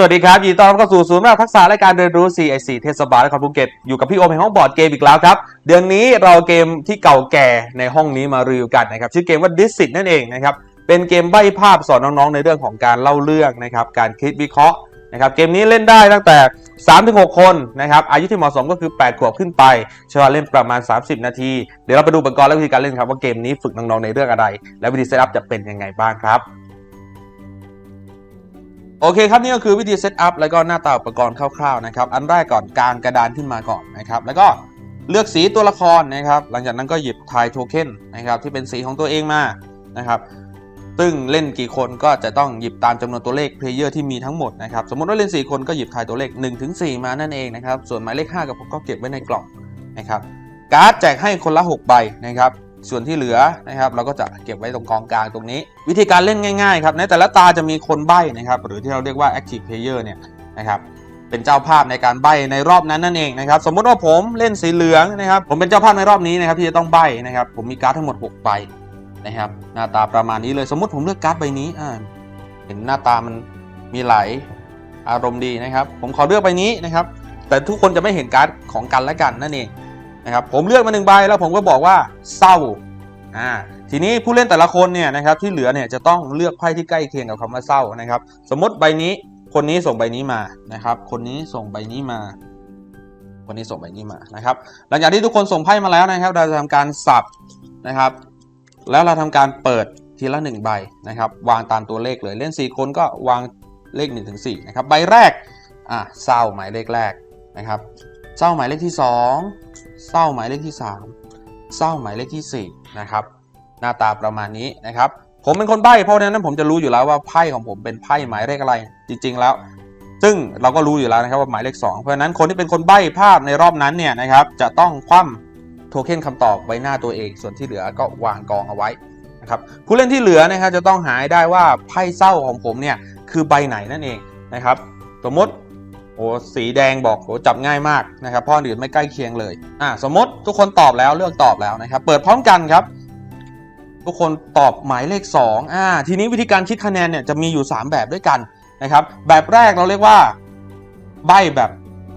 สวัสดีครับ ยินดีต้อนรับเข้าสู่ศูนย์พัฒนาทักษะและการเรียนรู้ CIC เทศบาลนครภูเก็ตอยู่กับพี่โอมแห่งห้องบอร์ดเกมอีกแล้วครับ เดือนนี้เราเอาเกมที่เก่าแก่ในห้องนี้มารีวิวกันนะครับ ชื่อเกมว่า d i s i t นั่นเองนะครับ เป็นเกมใบ้ภาพสอนน้องๆ ในเรื่องของการเล่าเรื่องนะครับ การคิดวิเคราะห์นะครับ เกมนี้เล่นได้ตั้งแต่ 3-6 คนนะครับ อายุที่เหมาะสมก็คือ 8 ขวบขึ้นไปใช้เวลาเล่นประมาณ 30 นาที เดี๋ยวเราไปดูอุปกรณ์และวิธีการเล่นครับว่าเกมนี้ฝึกน้องๆในเรื่องอะไร และวิธีเซตอัพจะเป็นยังไงบ้างครับ โอเคครับนี่ก็คือวิธีเซตอัพแล้วก็หน้าตาอุปกรณ์คร่าวๆนะครับอันแรกก่อนกางกระดานขึ้นมาก่อนนะครับแล้วก็เลือกสีตัวละครนะครับหลังจากนั้นก็หยิบทายโทเค็นนะครับที่เป็นสีของตัวเองมานะครับซึ่งเล่นกี่คนก็จะต้องหยิบตามจำนวนตัวเลขเพลเยอร์ที่มีทั้งหมดนะครับสมมติว่าเล่น 4 คนก็หยิบทายตัวเลข 1-4 มานั่นเองนะครับส่วนหมายเลข 5 กับผมก็เก็บไว้ในกล่องนะครับการ์ดแจกให้คนละ 6 ใบนะครับ ส่วนที่เหลือนะครับเราก็จะเก็บไว้ตรงกองกลางตรงนี้ วิธีการเล่นง่ายๆครับในแต่ละตาจะมีคนใบ้นะครับหรือที่เราเรียกว่า active player เนี่ยนะครับเป็นเจ้าภาพในการใบ้ในรอบนั้นนั่นเองนะครับสมมุติว่าผมเล่นสีเหลืองนะครับผมเป็นเจ้าภาพในรอบนี้นะครับที่จะต้องใบ้นะครับผมมีการ์ดทั้งหมด6ใบนะครับหน้าตาประมาณนี้เลยสมมติผมเลือกการ์ดใบนี้อ่าเห็นหน้าตามันมีหลายอารมณ์ดีนะครับ ผมขอเลือกใบนี้นะครับแต่ทุกคนจะไม่เห็นการ์ดของกันและกันนั่นเอง นะครับผมเลือกมาหนึ่งใบแล้วผมก็บอกว่าเศร้าอ่าทีนี้ผู้เล่นแต่ละคนเนี่ยนะครับที่เหลือเนี่ยจะต้องเลือกไพ่ที่ใกล้เคียงกับคำว่าเศร้านะครับ สมมติใบนี้คนนี้ส่งใบนี้มานะครับ คนนี้ส่งใบนี้มา คนนี้ส่งใบนี้มานะครับ หลังจากที่ทุกคนส่งไพ่มาแล้วนะครับ เราจะทำการสับนะครับ แล้วเราทำการเปิดทีละหนึ่งใบนะครับ วางตามตัวเลขเลยเล่น 4 คนก็วางเลข1นถึงสนะครับใบแรกอะเศร้าหมายเลขแรกนะครับเศร้าหมายเลขที่ 2 เศร้าหมายเลขที่ 3 เศร้าหมายเลขที่4นะครับหน้าตาประมาณนี้นะครับ ผมเป็นคนใบ้เพราะฉะนั้นผมจะรู้อยู่แล้วว่าไพ่ของผมเป็นไพ่หมายเลขอะไรจริง ๆ แล้ว ซึ่งเราก็รู้อยู่แล้วนะครับว่าหมายเลข 2 เพราะฉะนั้นคนที่เป็นคนใบ้ภาพในรอบนั้นเนี่ยนะครับจะต้องคว่ำโทเค็นคำตอบไว้หน้าตัวเอง ส่วนที่เหลือก็วางกองเอาไว้นะครับผู้เล่นที่เหลือนะครับจะต้องหาได้ว่าไพ่เศร้าของผมเนี่ยคือใบไหนนั่นเองนะครับ สมมติ โอ้สีแดงบอกโอ้จับง่ายมากนะครับเพราะอันอื่นไม่ใกล้เคียงเลยอะสมมติทุกคนตอบแล้วเลือกตอบแล้วนะครับ เปิดพร้อมกันครับ ทุกคนตอบหมายเลข2อ่าทีนี้วิธีการคิดคะแนนเนี่ยจะมีอยู่ 3 แบบด้วยกันนะครับ แบบแรกเราเรียกว่าใบแบบ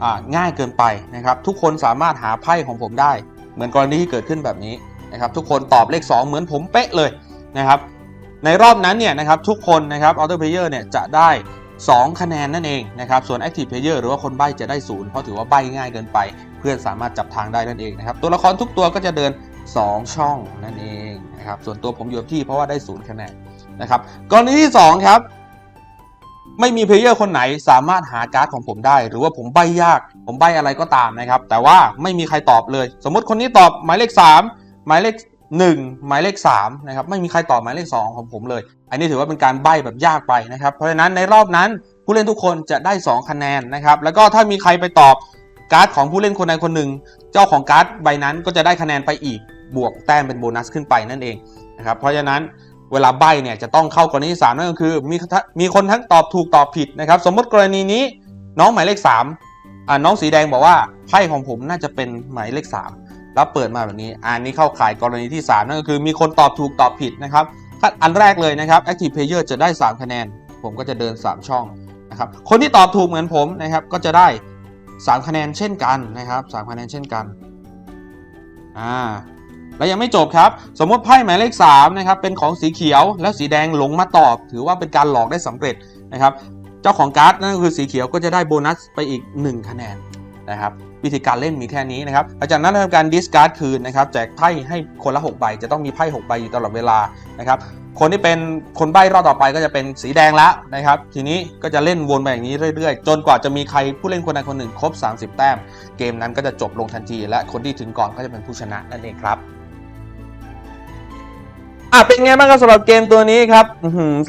อ่าง่ายเกินไปนะครับ ทุกคนสามารถหาไพ่ของผมได้ เหมือนกรณีที่เกิดขึ้นแบบนี้นะครับ ทุกคนตอบเลข 2 เหมือนผมเป๊ะเลยนะครับ ในรอบนั้นเนี่ยนะครับทุกคนนะครับ Auto Player เนี่ยจะได้ 2 คะแนนนั่นเองนะครับส่วน Active Player หรือว่าคนใบ้จะได้ศูนย์เพราะถือว่าใบ้ง่ายเกินไป เพื่อนสามารถจับทางได้นั่นเองนะครับตัวละครทุกตัวก็จะเดิน 2 ช่องนั่นเองนะครับส่วนตัวผมอยู่ที่เพราะว่าได้ศูนย์คะแนนนะครับกรณีที่ 2 ครับ ไม่มีเพลเยอร์คนไหนสามารถหาการ์ดของผมได้ หรือว่าผมใบ้ยาก ผมใบ้อะไรก็ตามนะครับ แต่ว่าไม่มีใครตอบเลย สมมติคนนี้ตอบหมายเลข 3 หมายเลข 1 หมายเลข3นะครับไม่มีใครตอบหมายเลข 2 ของผมเลย อันนี้ถือว่าเป็นการใบ้แบบยากไปนะครับเพราะฉะนั้นในรอบนั้นผู้เล่นทุกคนจะได้ 2 คะแนนนะครับแล้วก็ถ้ามีใครไปตอบการ์ดของผู้เล่นคนใดคนหนึ่ง เจ้าของการ์ดใบนั้นก็จะได้คะแนนไปอีกบวกแต้มเป็นโบนัสขึ้นไปนั่นเองนะครับเพราะฉะนั้นเวลาใบเนี่ยจะต้องเข้ากรณีที่สามนั่นก็คือมีมีคนทั้งตอบถูกตอบผิดนะครับสมมติกรณีนี้น้องหมายเลข3อ่าน้องสีแดงบอกว่าไพ่ของผมน่าจะเป็นหมายเลข3 แล้วเปิดมาแบบนี้ อันนี้เข้าข่ายกรณีที่ 3 นั่นก็คือมีคนตอบถูกตอบผิดนะครับถ้าอันแรกเลยนะครับ Active Player จะได้ 3 คะแนน ผมก็จะเดิน 3 ช่องนะครับ คนที่ตอบถูกเหมือนผมนะครับก็จะได้ 3 คะแนนเช่นกันนะครับ3คะแนนเช่นกันอ่าแล้วยังไม่จบครับ สมมติไพ่หมายเลข3นะครับเป็นของสีเขียว แล้วสีแดงหลงมาตอบ ถือว่าเป็นการหลอกได้สำเร็จนะครับ เจ้าของการ์ดนั่นก็คือสีเขียวก็จะได้โบนัสไปอีก 1 คะแนน นะครับวิธีการเล่นมีแค่นี้นะครับหลังจากนั้นทำการดิสการ์ดคืนนะครับแจกไพ่ให้คนละ 6 ใบ จะต้องมีไพ่6ใบอยู่ตลอดเวลานะครับคนที่เป็นคนใบ้รอบต่อไปก็จะเป็นสีแดงแล้วนะครับ ทีนี้ก็จะเล่นวนไปอย่างนี้เรื่อยๆ จนกว่าจะมีใครผู้เล่นคนใดคนหนึ่งครบ 30 แต้ม เกมนั้นก็จะจบลงทันที และคนที่ถึงก่อนก็จะเป็นผู้ชนะนั่นเองครับ อะเป็นไงบ้างครับสำหรับเกมตัวนี้ครับ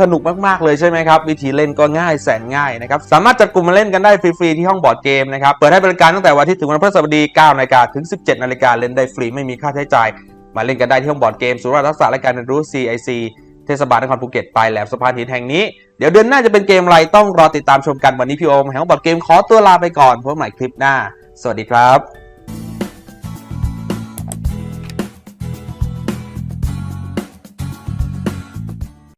สนุกมากๆเลยใช่ไหมครับ วิธีเล่นก็ง่ายแสนง่ายนะครับ สามารถจัดกลุ่มมาเล่นกันได้ฟรี ๆ ที่ห้องบอร์ดเกมนะครับ เปิดให้บริการตั้งแต่วันที่ถึงวันพฤหัสบดี9นาฬิกาถึง 17นาฬิกาเล่นได้ฟรีไม่มีค่าใช้จ่าย มาเล่นกันได้ที่ห้องบอร์ดเกมศูนย์รักษาและการเรียนรู้ CIC เทศบาลนครภูเก็ตปลายแหลมสะพานหินแห่งนี้ เดี๋ยวเดือนหน้าจะเป็นเกมอะไรต้องรอติดตามชมกันวันนี้พี่โอมแห่งห้องบอร์ดเกมขอตัวลาไปก่อนพบใหม่คลิปหน้า สวัสดีครับ